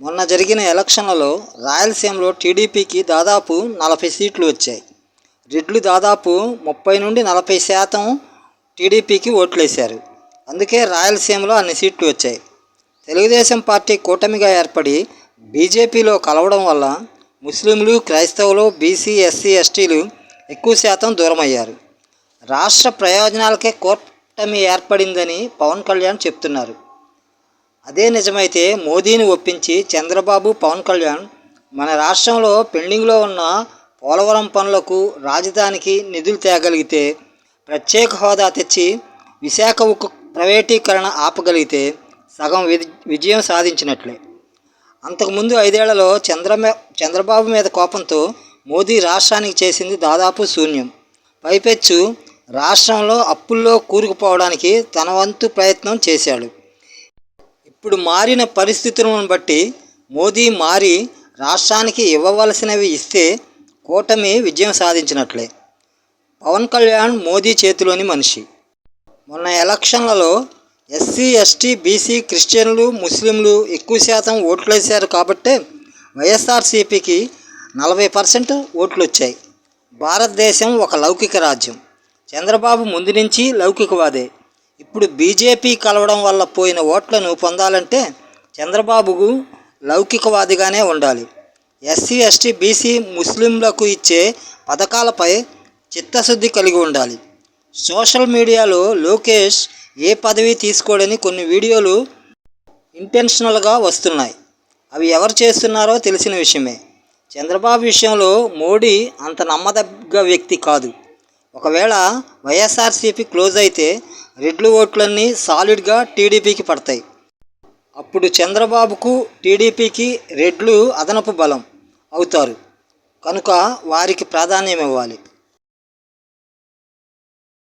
మొన్న జరిగిన ఎలక్షన్లలో రాయలసీమలో టీడీపీకి దాదాపు నలభై సీట్లు వచ్చాయి. రెడ్లు దాదాపు ముప్పై నుండి నలభై శాతం టీడీపీకి ఓట్లేశారు. అందుకే రాయలసీమలో అన్ని సీట్లు వచ్చాయి. తెలుగుదేశం పార్టీ కూటమిగా ఏర్పడి బీజేపీలో కలవడం వల్ల ముస్లింలు క్రైస్తవులు బీసీ ఎస్సీ ఎస్టీలు ఎక్కువ శాతం దూరమయ్యారు. రాష్ట్ర ప్రయోజనాలకే కూటమి ఏర్పడిందని పవన్ కళ్యాణ్ చెప్తున్నారు. అదే నిజమైతే మోదీని ఒప్పించి చంద్రబాబు పవన్ కళ్యాణ్ మన రాష్ట్రంలో పెండింగ్లో ఉన్న పోలవరం పనులకు రాజధానికి నిధులు తేగలిగితే ప్రత్యేక హోదా తెచ్చి విశాఖ ఉక్కు ప్రైవేటీకరణ ఆపగలిగితే సగం విజయం సాధించినట్లే. అంతకుముందు ఐదేళ్ళలో చంద్ర చంద్రబాబు మీద కోపంతో మోదీ రాష్ట్రానికి చేసింది దాదాపు శూన్యం. పైపెచ్చు రాష్ట్రంలో అప్పుల్లో కూరుకుపోవడానికి తన వంతు ప్రయత్నం చేశాడు. ఇప్పుడు మారిన పరిస్థితులను బట్టి మోదీ మారి రాష్ట్రానికి ఇవ్వవలసినవి ఇస్తే కూటమి విజయం సాధించినట్లే. పవన్ కళ్యాణ్ మోదీ చేతిలోని మనిషి. మొన్న ఎలక్షన్లలో ఎస్సీ ఎస్టీ బీసీ క్రిస్టియన్లు ముస్లింలు ఎక్కువ శాతం ఓట్లు వేశారు కాబట్టే వైఎస్ఆర్సీపీకి నలభై పర్సెంట్ ఓట్లు వచ్చాయి భారతదేశం ఒక లౌకిక రాజ్యం. చంద్రబాబు ముందు నుంచి లౌకికవాదే. ఇప్పుడు బీజేపీ కలవడం వల్ల పోయిన ఓట్లను పొందాలంటే చంద్రబాబుకు లౌకికవాదిగానే ఉండాలి. ఎస్సీ ఎస్టీ బీసీ ముస్లింలకు ఇచ్చే పథకాలపై చిత్తశుద్ధి కలిగి ఉండాలి. సోషల్ మీడియాలో లోకేష్ ఏ పదవి తీసుకోడని కొన్ని వీడియోలు ఇంటెన్షనల్గా వస్తున్నాయి. అవి ఎవరు చేస్తున్నారో తెలిసిన విషయమే. చంద్రబాబు విషయంలో మోడీ అంత నమ్మదగ్గ వ్యక్తి కాదు. ఒకవేళ వైఎస్ఆర్సీపీ క్లోజ్ అయితే రెడ్లు ఓట్లన్నీ సాలిడ్గా టీడీపీకి పడతాయి. అప్పుడు చంద్రబాబుకు టీడీపీకి రెడ్లు అదనపు బలం అవుతారు. కనుక వారికి ప్రాధాన్యం ఇవ్వాలి.